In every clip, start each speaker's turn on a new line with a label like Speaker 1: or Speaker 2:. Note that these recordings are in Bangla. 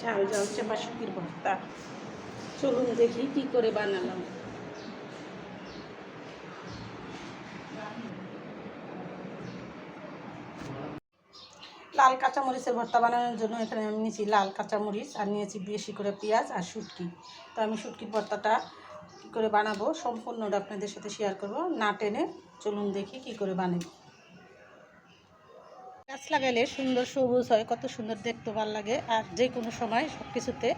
Speaker 1: ঝাল চেপা শুকির ভর্তা চলুন দেখি কি করে বানালাম। লাল কাঁচামরিচের ভর্তা বানানোর জন্য এখানে আমি নিয়েছি লাল কাঁচামরিচ আর নিয়েছি বেশি করে পেঁয়াজ আর শুটকি। তো আমি শুটকির ভর্তাটা কী করে বানাবো সম্পূর্ণটা আপনাদের সাথে শেয়ার করব। না টেনে চলুন দেখি কি করে বানাবো গাছ লাগাইলে সুন্দর সবুজ হয়, কত সুন্দর দেখতে ভালো লাগে। আর যে কোনো সময় সব কিছুতে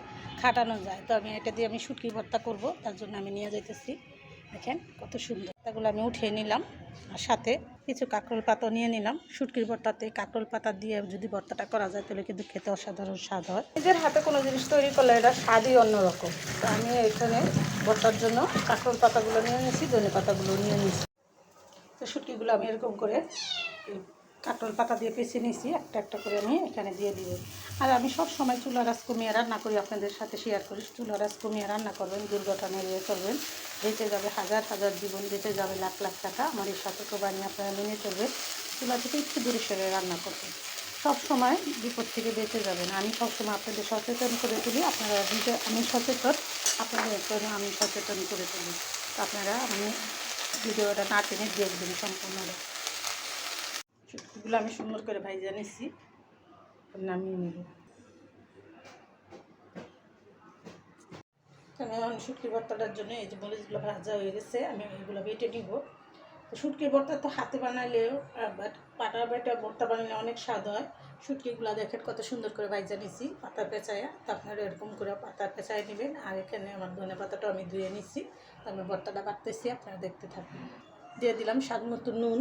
Speaker 1: খাটানো যায়। তো আমি এটা দিয়ে আমি শুটকি ভর্তা করব, তার জন্য আমি নিয়ে যাইতেছি। দেখেন কত সুন্দর। তাগুলো আমি উঠিয়ে নিলাম, আর সাথে কিছু কাঁকরোল পাতা নিয়ে নিলাম। শুটকির ভর্তাতে কাঁকরোল পাতা দিয়ে যদি ভর্তাটা করা যায়, তাহলে কিন্তু খেতে অসাধারণ স্বাদ হয়। নিজের হাতে কোনো জিনিস তৈরি করলে এটা স্বাদই অন্যরকম। তো আমি এখানে ভর্তার জন্য কাঁকরোল পাতাগুলো নিয়ে নিয়েছি, ধনে পাতাগুলো নিয়ে নিয়েছি। তো শুটকিগুলো আমি এরকম করে কাঁকরোল পাতা দিয়ে পেঁচে নিয়েছি, একটা একটা করে আমি এখানে দিয়ে দিব। আর আমি সব সময় চুলা রাস কমিয়ে রান্না করি, আপনাদের সাথে শেয়ার করি। চুলা রাস কমিয়ে রান্না করবেন, দুর্ঘটনা এড়িয়ে চলবেন। বেঁচে যাবে হাজার হাজার জীবন, বেঁচে যাবে লাখ লাখ টাকা। আমার এই সতর্ক বাণী আপনারা মেনে চলবেন। চুলা থেকে একটু দূরে সরে রান্না করবেন। সব সময় বিপদ থেকে বেঁচে যাবেন। আমি সবসময় আপনাদের সচেতন করে তুলি। আপনারা নিজে, আমি সচেতন, আপনাদের জন্য আমি সচেতন করে তুলি। আপনারা আমি ভিডিওটা না টেনে দেখবেন সম্পূর্ণটা শুটকিগুলো আমি সুন্দর করে ভাইজা নিচ্ছি নামিয়ে নেব। আমি এখন শুটকি ভর্তাটার জন্য এই যে মরিচগুলো ভাজা হয়ে গেছে, আমি এগুলো বেটে নিব। তো শুটকির ভর্তা তো হাতে বানালেও বাট পাটা বেটা ভর্তা বানালে অনেক স্বাদ হয়। শুটকিগুলো দেখেন কত সুন্দর করে ভাইজা নিছি, পাতা পেঁচায়। তো আপনারা এরকম করে পাতা পেঁচায় নেবেন। আর এখানে আমার ধনে পাতাটা আমি ধুয়ে নিচ্ছি আমি ভর্তাটা বাড়তেছি, আপনারা দেখতে থাকুন। দিয়ে দিলাম স্বাদ মতো নুন।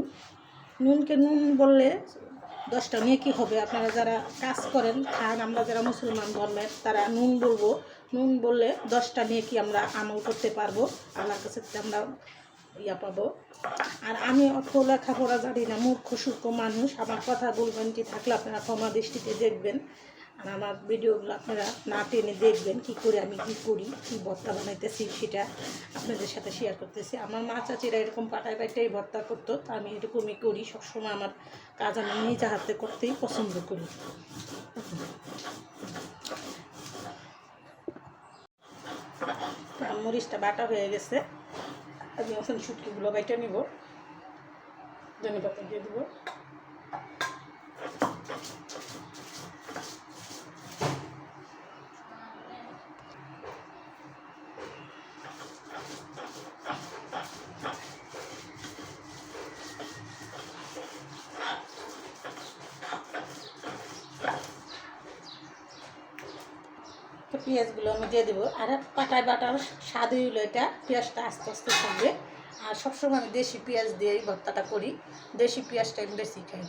Speaker 1: নুনকে নুন বললে দশটা নিয়ে কী হবে? আপনারা যারা কাজ করেন, খান, আমরা যারা মুসলমান ধর্মের, তারা নুন বলব। নুন বললে দশটা নিয়ে কি আমরা আমল করতে পারব? আল্লাহর কাছে আমরা ইয়া পাবো। আর আমি অত লেখাপড়া জানি না, মূর্খ, সূর্খ মানুষ। আমার কথা বলবেন কি, থাকলে আপনারা ক্ষমা দৃষ্টিতে দেখবেন। আর আমার ভিডিওগুলো আপনারা না টেনে দেখবেন কি করে আমি কি করি, কী ভর্তা বানাইতেছি সেটা আপনাদের সাথে শেয়ার করতেছি। আমার মা চাচিরা এরকম পাটায় পাটাই ভর্তা করতো, তা আমি এরকমই করি, সবসময় আমার কাজ আমি নিজে হাতে করতেই পছন্দ করি। মরিচটা বাটা হয়ে গেছে। আমি এখন শুটকিগুলো বাইটা নিব। ধনে পাতা দিয়ে দেবো। পেঁয়াজগুলো আমি দিয়ে দেবো। আর পাটায় বাটার স্বাদ হইল এটা, পেঁয়াজটা আস্তে আস্তে থাকবে। আর সবসময় আমি দেশি পেঁয়াজ দিয়েই ভর্তাটা করি। দেশি পেঁয়াজটা আমি বেশি খাই।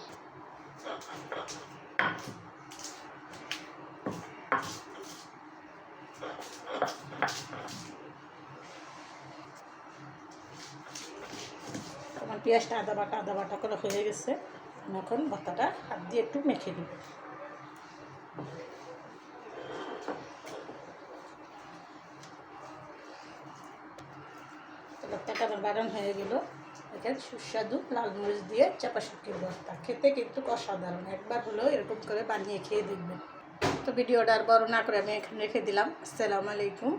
Speaker 1: আমার পেঁয়াজটা আদা বাটা আদা বাটা করে হয়ে গেছে। আমি এখন ভর্তাটা হাত দিয়ে একটু মেখে দিব ভর্তাটা আমার বাগান হয়ে গেল। এখানে সুস্বাদু লাল মরিচ দিয়ে চাপা শুকিয়ে ভর্তা। খেতে কিন্তু অসাধারণ। একবার হলেও এরকম করে বানিয়ে খেয়ে দেখবেন। তো ভিডিওটা আর বড় না করে আমি এখানে রেখে দিলাম। আসসালামু আলাইকুম।